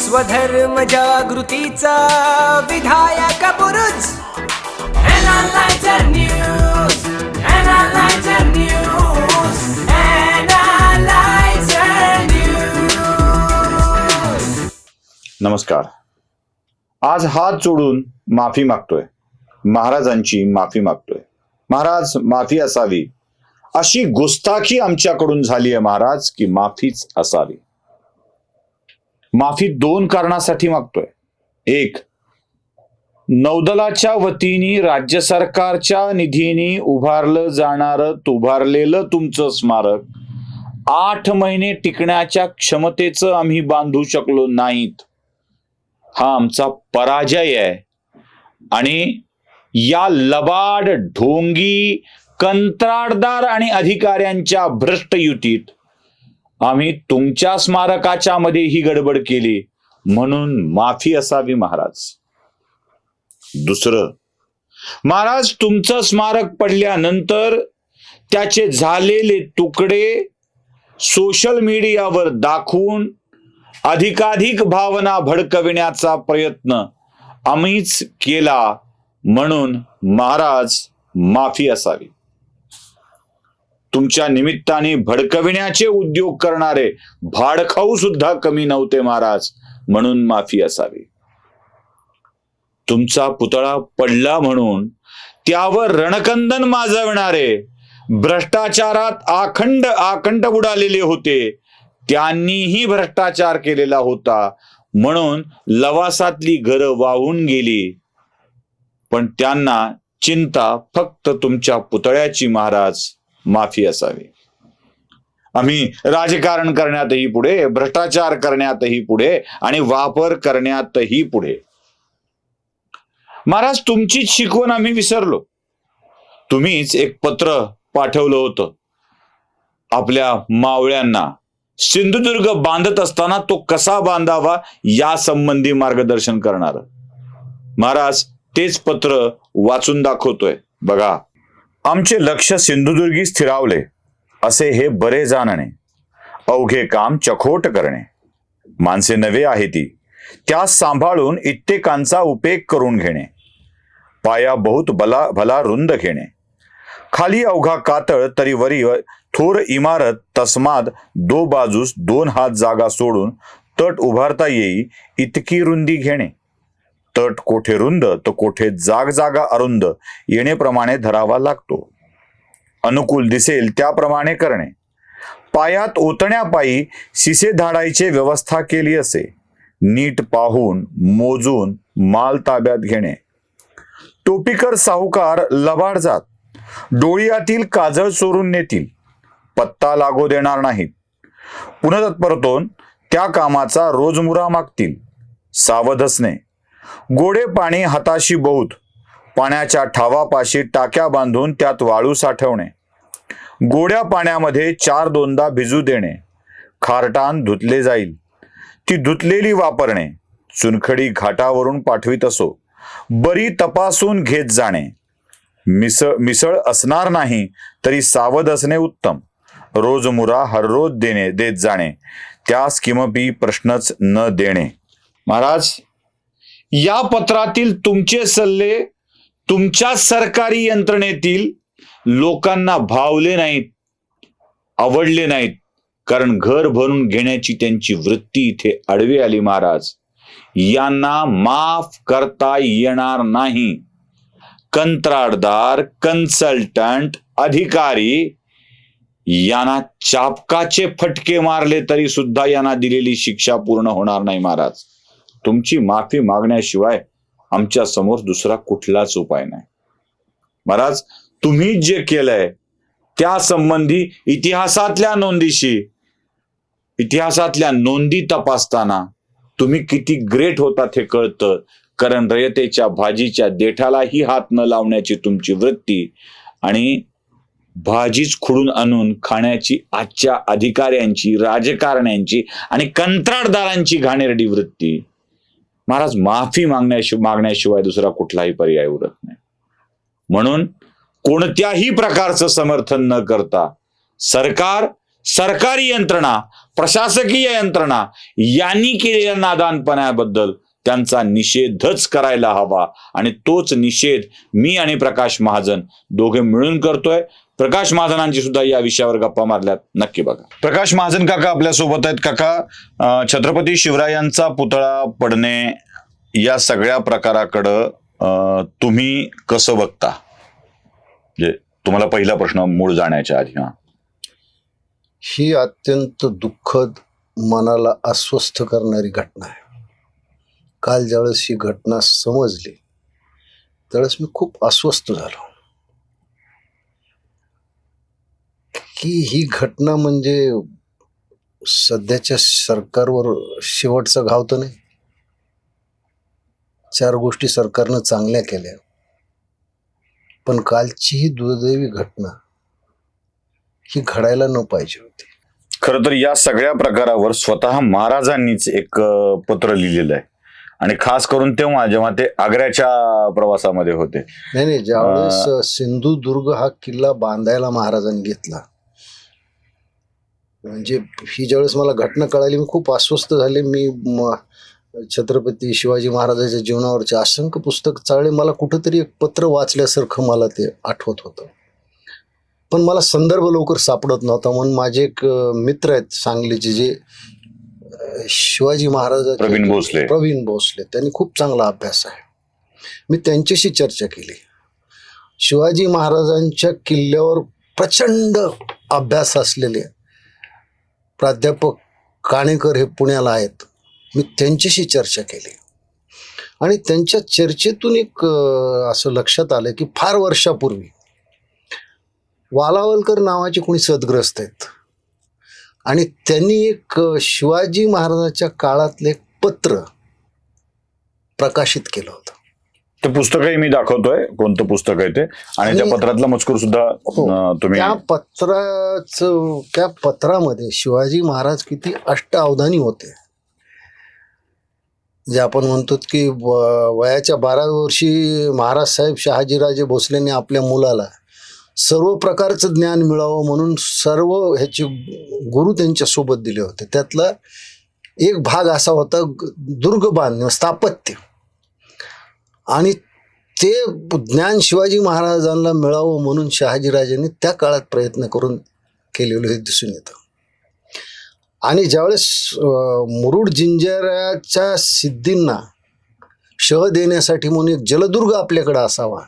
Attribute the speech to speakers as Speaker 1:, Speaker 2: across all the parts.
Speaker 1: स्वधर्म जागृतीचा विधायक बुरुज.
Speaker 2: नमस्कार. आज हात जोडून माफी मागतोय. महाराजांची माफी मागतोय. महाराज माफी असावी. अशी गुस्ताखी आमच्याकडून झाली आहे महाराज की माफीच असावी. माफी दोन कारणासाठी मागतोय. एक नौदलाच्या वतीने राज्य सरकारच्या निधीने उभारलं जाणारं उभारलेलं तुमचं स्मारक आठ महिने टिकण्याच्या क्षमतेचं आम्ही बांधू शकलो नाहीत. हा आमचा पराजय आहे. आणि या लबाड ढोंगी कंत्राटदार आणि अधिकाऱ्यांच्या भ्रष्ट युतीत आम्ही तुमच्या स्मारकाच्या मध्ये ही गडबड केली. म्हणून माफी असावी महाराज. दुसरं महाराज तुमचं स्मारक पडल्यानंतर त्याचे झालेले तुकडे सोशल मीडियावर दाखवून अधिकाधिक भावना भडकविण्याचा प्रयत्न आम्हीच केला. म्हणून महाराज माफी असावी. तुमच्या निमित्ताने भडकविण्याचे उद्योग करणारे भाडखाऊ सुद्धा कमी नव्हते महाराज. म्हणून माफी असावी. तुमचा पुतळा पडला म्हणून त्यावर रणकंदन माजवणारे भ्रष्टाचारात आखंड आखंड बुडालेले होते. त्यांनीही भ्रष्टाचार केलेला होता. म्हणून लवासातली घरं वाहून गेली. पण त्यांना चिंता फक्त तुमच्या पुतळ्याची महाराज. माफी असावी. आम्ही राजकारण करण्यातही पुढे भ्रष्टाचार करण्यातही पुढे आणि वापर करण्यातही पुढे. महाराज तुमचीच शिकवण आम्ही विसरलो. तुम्हीच एक पत्र पाठवलं होतं. आपल्या मावळ्यांना. सिंधुदुर्ग बांधत असताना तो कसा बांधावा या संबंधी मार्गदर्शन करणार. महाराज तेच पत्र वाचून दाखवतोय. बघा. आमचे लक्ष सिंधुदुर्गी स्थिरावले असे हे बरे जाणणे अवघे काम चखोट करणे. माणसे नवे आहे ती त्यास सांभाळून इत्येकांचा उपेग करून घेणे. पाया बहुत भला भला रुंद घेणे. खाली अवघा कातळ तरी वरी थोर इमारत तस्माद दो बाजूस दोन हात जागा सोडून तट उभारता येई इतकी रुंदी घेणे. तट कोठे रुंद तर कोठे जाग जागा अरुंद येणेप्रमाणे धरावा लागतो. अनुकूल दिसेल त्याप्रमाणे करणे. पायात ओतण्यापायी शिसे धाडायचे व्यवस्था केली असे. नीट पाहून मोजून माल ताब्यात घेणे. टोपीकर साहूकार लबाड जात. डोळ्यातील काजळ चोरून नेतील. पत्ता लागू देणार नाहीत. पुनतत्परतोन त्या कामाचा रोजमुरा मागतील. सावध असणे. गोडे पाणी हाताशी बहुत पाण्याच्या ठावापाशी टाक्या बांधून त्यात वाळू साठवणे. गोड्या पाण्यामध्ये चार दोनदा भिजू देणे. खारटान धुतले जाईल. ती धुतलेली वापरणे. चुनखडी घाटावरून पाठवित असो. बरी तपासून घेत जाणे. मिसळ मिसळ असणार नाही तरी सावध असणे उत्तम. रोजमुरा हररोज देणे देत जाणे. त्यास किमपी प्रश्नच न देणे. महाराज या पत्रातील तुमचे सल्ले तुमच्या सरकारी यंत्रणेतील लोकांना भावले नाहीत आवडले नाहीत. कारण घर भरून घेण्याची त्यांची वृत्ती इथे आडवी आली महाराज. यांना माफ करता येणार नाही. कंत्राटदार कन्सल्टंट अधिकारी यांना चापकाचे फटके मारले तरी सुद्धा यांना दिलेली शिक्षा पूर्ण होणार नाही महाराज. तुमची माफी मागण्याशिवाय आमच्यासमोर दुसरा कुठलाच उपाय नाही. महाराज तुम्ही जे केलंय त्या संबंधी इतिहासातल्या नोंदीशी इतिहासातल्या नोंदी तपासताना तुम्ही किती ग्रेट होतात हे कळतं. कारण रयतेच्या भाजीच्या देठालाही हात न लावण्याची तुमची वृत्ती आणि भाजीच खुडून आणून खाण्याची आजच्या अधिकाऱ्यांची राजकारण्यांची आणि कंत्राटदारांची घाणेरडी वृत्ती. महाराज माफी मागण्याशिवाय मागण्याशिवाय दुसरा कुठलाही पर्याय उरत नाही. म्हणून कोणत्याही प्रकारचं समर्थन न करता सरकार सरकारी यंत्रणा प्रशासकीय यंत्रणा यांनी केलेल्या नादानपणाबद्दल त्यांचा निषेधच करायला हवा आणि तोच निषेध मी आणि प्रकाश महाजन दोघे मिळून करतोय. प्रकाश महाजनांची सुद्धा या विषयावर गप्पा मारल्यात. नक्की बघा. प्रकाश महाजन काका आपल्यासोबत आहेत. काका छत्रपती शिवरायांचा पुतळा पडणे या सगळ्या प्रकाराकडं अं, तुम्ही कसं बघता? म्हणजे तुम्हाला पहिला प्रश्न मूळ जाण्याच्या आधी हा.
Speaker 3: ही अत्यंत दुःखद मनाला अस्वस्थ करणारी घटना आहे. काल ज्यावेळेस ही घटना समजली त्यावेळेस मी खूप अस्वस्थ झालो. की ही घटना म्हणजे सध्याच्या सरकारवर शेवटचा घाव तर नाही. चार गोष्टी सरकारनं चांगल्या केल्या. पण कालची ही दुर्दैवी घटना ही घडायला न पाहिजे होती.
Speaker 2: खरं तर या सगळ्या प्रकारावर स्वतः महाराजांनीच एक पत्र लिहिलेलं आहे. आणि खास करून तेव्हा जेव्हा ते आग्र्याच्या प्रवासामध्ये होते.
Speaker 3: नाही नाही ज्यावेळेस सिंधुदुर्ग हा किल्ला बांधायला महाराजांनी घेतला म्हणजे ही ज्यावेळेस मला घटना कळाली मी खूप अस्वस्थ झाले. मी छत्रपती शिवाजी महाराजांच्या जीवनावरचे असंख्य पुस्तक चाळले. मला कुठंतरी एक पत्र वाचल्यासारखं मला ते आठवत होतं. पण मला संदर्भ लवकर सापडत नव्हता. म्हणून माझे एक मित्र आहेत सांगलीचे जे शिवाजी महाराजांचे
Speaker 2: प्रवीण भोसले.
Speaker 3: प्रवीण भोसले. त्यांनी खूप चांगला अभ्यास आहे. मी त्यांच्याशी चर्चा केली. शिवाजी महाराजांच्या किल्ल्यावर प्रचंड अभ्यास असलेले प्राध्यापक काणेकर हे पुण्याला आहेत. मी त्यांच्याशी चर्चा केली. आणि त्यांच्या चर्चेतून एक असं लक्षात आलं की फार वर्षापूर्वी वालावलकर नावाचे कोणी सदग्रस्त आहेत. आणि त्यांनी एक शिवाजी महाराजाच्या काळातले एक पत्र प्रकाशित केलं होतं.
Speaker 2: ते पुस्तकही मी दाखवतोय कोणतं पुस्तक आहे ते. आणि त्या पत्रातला मजकूर सुद्धा
Speaker 3: हो.
Speaker 2: अं, तुम्ही
Speaker 3: त्या पत्राचं त्या पत्रामध्ये शिवाजी महाराज किती अष्ट अवधानी होते. जे आपण म्हणतो की व- वयाच्या बाराव्या वर्षी महाराज साहेब शहाजीराजे भोसलेने आपल्या मुलाला सर्व प्रकारचं ज्ञान मिळावं म्हणून सर्व ह्याचे गुरु त्यांच्यासोबत दिले होते. त्यातला एक भाग असा होता ग- दुर्ग बांधणं स्थापत्य. आणि ते ज्ञान शिवाजी महाराजांना मिळावं म्हणून शहाजीराजांनी त्या काळात प्रयत्न करून केलेलं हे दिसून येतं. आणि ज्यावेळेस मुरुड जिंजऱ्याच्या सिद्धींना शह देण्यासाठी म्हणून एक जलदुर्ग आपल्याकडे असावा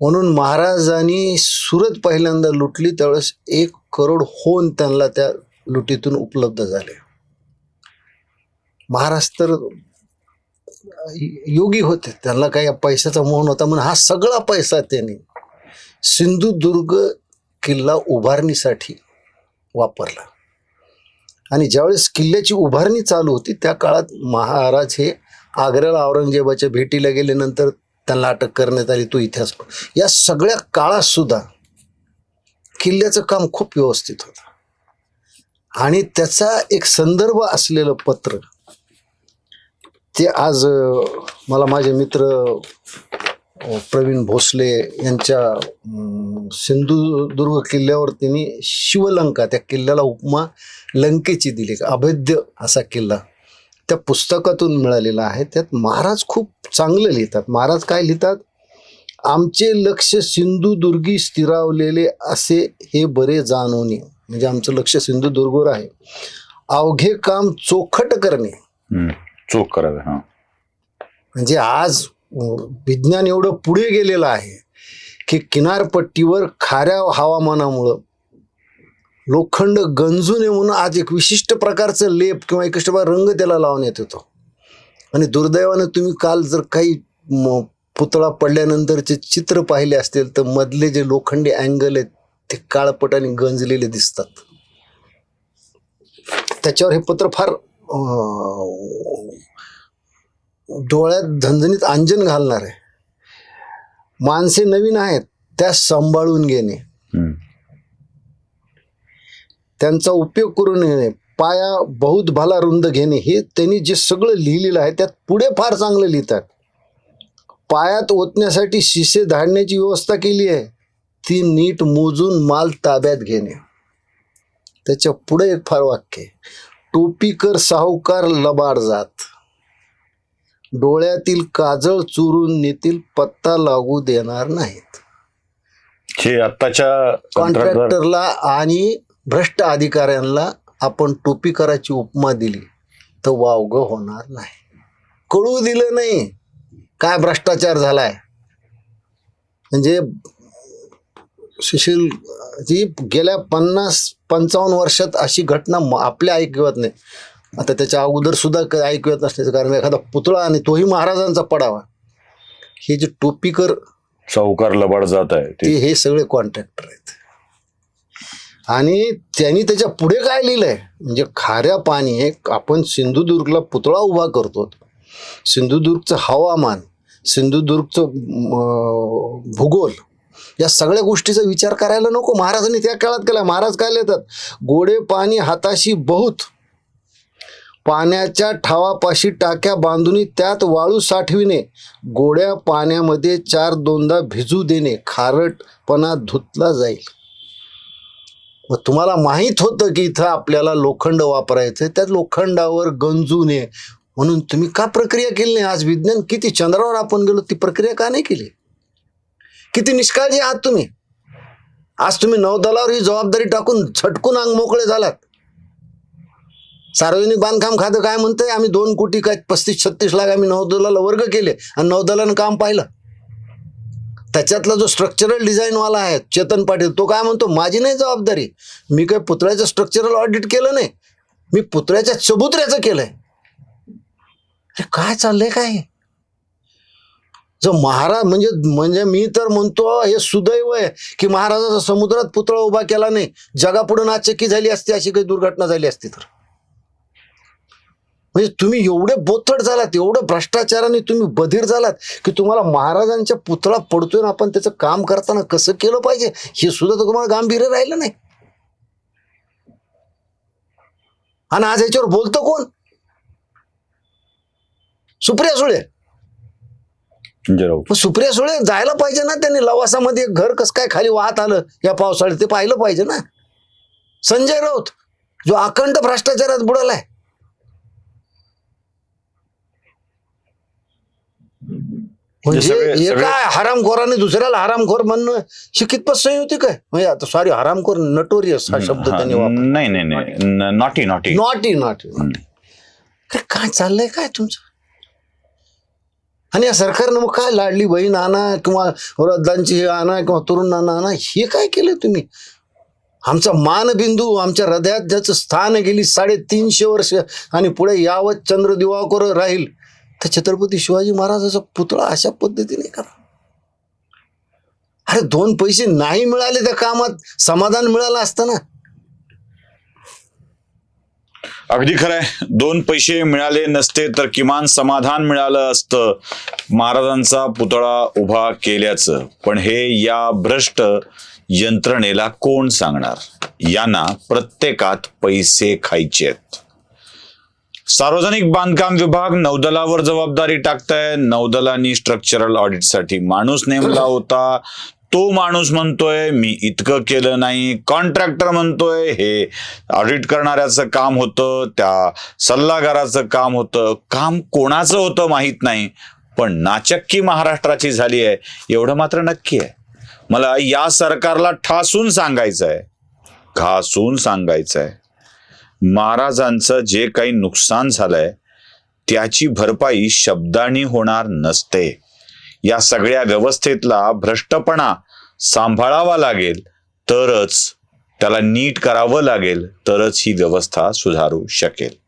Speaker 3: म्हणून महाराजांनी सुरत पहिल्यांदा लुटली त्यावेळेस एक करोड होऊन त्यांना त्या लुटीतून उपलब्ध झाले. महाराज तर योगी होते. त्यांना काही पैशाचा मोह नव्हता म्हणून हा सगळा पैसा त्यांनी सिंधुदुर्ग किल्ला उभारणीसाठी वापरला. आणि ज्यावेळेस किल्ल्याची उभारणी चालू होती त्या काळात महाराज हे आग्र्याला औरंगजेबाच्या भेटीला गेल्यानंतर त्यांना अटक करण्यात आली तो इतिहास या सगळ्या काळात सुद्धा किल्ल्याचं काम खूप व्यवस्थित होतं. आणि त्याचा एक संदर्भ असलेलं पत्र ते आज मला माझे मित्र प्रवीण भोसले यांच्या सिंधुदुर्ग किल्ल्यावर त्यांनी शिवलंका त्या किल्ल्याला उपमा लंकेची दिली. अभेद्य असा किल्ला त्या पुस्तकातून मिळालेला आहे. त्यात महाराज खूप चांगलं लिहितात. महाराज काय लिहितात? आमचे लक्ष सिंधुदुर्गी स्थिरावलेले असे हे बरे जाणवणे म्हणजे आमचं लक्ष सिंधुदुर्गवर आहे. अवघे काम चोखट करणे.
Speaker 2: चोख करावे हा.
Speaker 3: म्हणजे आज विज्ञान एवढं पुढे गेलेलं आहे की किनारपट्टीवर खाऱ्या हवामानामुळं लोखंड गंजू नये म्हणून आज एक विशिष्ट प्रकारचं लेप किंवा एक रंग त्याला लावण्यात येतो. आणि दुर्दैवानं तुम्ही काल जर काही म- पुतळा पडल्यानंतरचे चित्र पाहिले असतील तर मधले जे लोखंडी अँगल आहेत ते काळपट आणि गंजलेले दिसतात. त्याच्यावर हे पत्र फार डोळ्यात झणझणीत अंजन घालणार. आहे माणसे नवीन आहेत त्या सांभाळून घेणे. त्यांचा उपयोग करून घेणे पाया बहुत भाला रुंद घेणे हे त्यांनी जे सगळं लिहिलेलं आहे त्यात पुढे फार चांगलं लिहितात. पायात ओतण्यासाठी शिसे धाडण्याची व्यवस्था केली आहे. ती नीट मोजून माल ताब्यात घेणे. त्याच्या पुढे एक फार वाक्य आहे. टोपीकर साहूकार लबाड जात. डोळ्यातील काजळ चुरून नेतील पत्ता लागू देणार नाहीत.
Speaker 2: आत्ताच्या कंत्राटदार
Speaker 3: कॉन्ट्रॅक्टरला आणि भ्रष्ट अधिकाऱ्यांना आपण टोपीकराची उपमा दिली तर वावग होणार नाही. कळू दिलं नाही. काय भ्रष्टाचार झालाय? म्हणजे सुशील जी गेल्या पन्नास पंचावन्न वर्षात अशी घटना आपल्या ऐकवत नाही. आता त्याच्या अगोदर सुद्धा क- ऐकवत नसण्याचं कारण एखादा पुतळा आणि तोही महाराजांचा पडावा. हे जे टोपीकर
Speaker 2: चौकार लबाड जात आहे
Speaker 3: ते. हे सगळे कॉन्ट्रॅक्टर आहेत. आणि त्यांनी त्याच्या पुढे काय लिहिलंय? म्हणजे खाऱ्या पाणी हे आपण सिंधुदुर्गला पुतळा उभा करतो. सिंधुदुर्गचं हवामान सिंधुदुर्गचं भूगोल या सगळ्या गोष्टीचा विचार करायला नको. महाराजांनी त्या काळात केला. महाराज काय लिहितात? गोडे पाणी हाताशी बहुत. पाण्याच्या ठावापाशी टाक्या बांधून त्यात वाळू साठविणे. गोड्या पाण्यामध्ये चार दोनदा भिजू देणे. खारटपणा धुतला जाईल. मग तुम्हाला माहीत होतं की इथं आपल्याला लोखंड वापरायचं त्या लोखंडावर गंजू नये. म्हणून तुम्ही का प्रक्रिया केली नाही? आज विज्ञान किती चंद्रावर आपण गेलो ती प्रक्रिया का नाही केली? किती निष्काळजी आहात तुम्ही? आज तुम्ही नौदलावर ही जबाबदारी टाकून झटकून अंग मोकळे झालात. सार्वजनिक बांधकाम खातं काय म्हणतंय? आम्ही दोन कोटी काय पस्तीस छत्तीस लाख आम्ही नौदलाला वर्ग केले आणि नौदलानं काम पाहिलं. त्याच्यातला जो स्ट्रक्चरल डिझाईनवाला आहे चेतन पाटील तो काय म्हणतो? माझी नाही जबाबदारी. मी काय पुतळ्याचं स्ट्रक्चरल ऑडिट केलं नाही. मी पुतळ्याच्या चबुतऱ्याचं केलंय. अरे काय चाललंय काय? जो महाराज म्हणजे म्हणजे मी तर म्हणतो हे सुदैव आहे की महाराजाचा समुद्रात पुतळा उभा केला नाही. जगापुढे नाचकी झाली असती अशी काही दुर्घटना झाली असती तर. म्हणजे तुम्ही एवढे बोथट झालात एवढं भ्रष्टाचाराने तुम्ही बधीर झालात की तुम्हाला महाराजांच्या पुतळा पडतोय आपण त्याचं काम करताना कसं केलं पाहिजे हे सुद्धा तर तुम्हाला गांभीर्य राहिलं नाही. आणि आज याच्यावर बोलतो कोण? सुप्रिया सुळे. मग सुप्रिया सुळे जायला पाहिजे ना त्यांनी. लवासामध्ये घर कसं काय खाली वाहत आलं या पावसाळ्यात? ते पाहिलं पाहिजे ना. संजय राऊत जो अखंड भ्रष्टाचारात बुडालाय म्हणजे एका हरामखोराने दुसऱ्याला हरामखोर म्हणणं ही कितपत संयुक्तिक आहे? म्हणजे आता सॉरी हरामखोर नटोरियस हा शब्द त्यांनी वापरला.
Speaker 2: नाही नाही नाही. नॉटी नॉटी
Speaker 3: नॉटी नॉटी काय चाललंय? काय तुमचं? आणि या सरकारनं मग काय लाडली बहीण आणा किंवा वृद्धांची हे आणा किंवा तरुणांना आणा हे काय केलं तुम्ही? आमचा मानबिंदू आमच्या हृदयात ज्याचं स्थान गेली साडेतीनशे वर्ष आणि पुढे यावत चंद्र दिवाकर राहील तर छत्रपती शिवाजी महाराजाचा पुतळा अशा पद्धतीने करा. अरे दोन पैसे नाही मिळाले त्या कामात समाधान मिळालं असतं ना
Speaker 2: अगदी खरंय. दोन पैसे मिळाले नसते तर किमान समाधान मिळालं असतं. महाराजांचा पुतळा उभा केल्याचं. पण हे या भ्रष्ट यंत्रणेला कोण सांगणार? यांना प्रत्येकात पैसे खायचे आहेत. सार्वजनिक बांधकाम विभाग नौदलावर जबाबदारी टाकताय. नौदलानी स्ट्रक्चरल ऑडिटसाठी माणूस नेमला होता. तो माणूस म्हणतोय मी इतकं केलं नाही. कॉन्ट्रॅक्टर म्हणतोय हे ऑडिट करणाऱ्याचं काम होतं त्या सल्लागाराचं काम होतं. काम कोणाचं होतं माहीत नाही पण नाचक्की महाराष्ट्राची झाली आहे एवढं मात्र नक्की आहे. मला या सरकारला ठासून सांगायचं आहे घासून सांगायचं आहे महाराजांचं जे काही नुकसान झालंय त्याची भरपाई शब्दांनी होणार नसते. या सगळ्या व्यवस्थेतला भ्रष्टपणा सांभाळावा लागेल तरच त्याला नीट करावं लागेल तरच ही व्यवस्था सुधारू शकेल.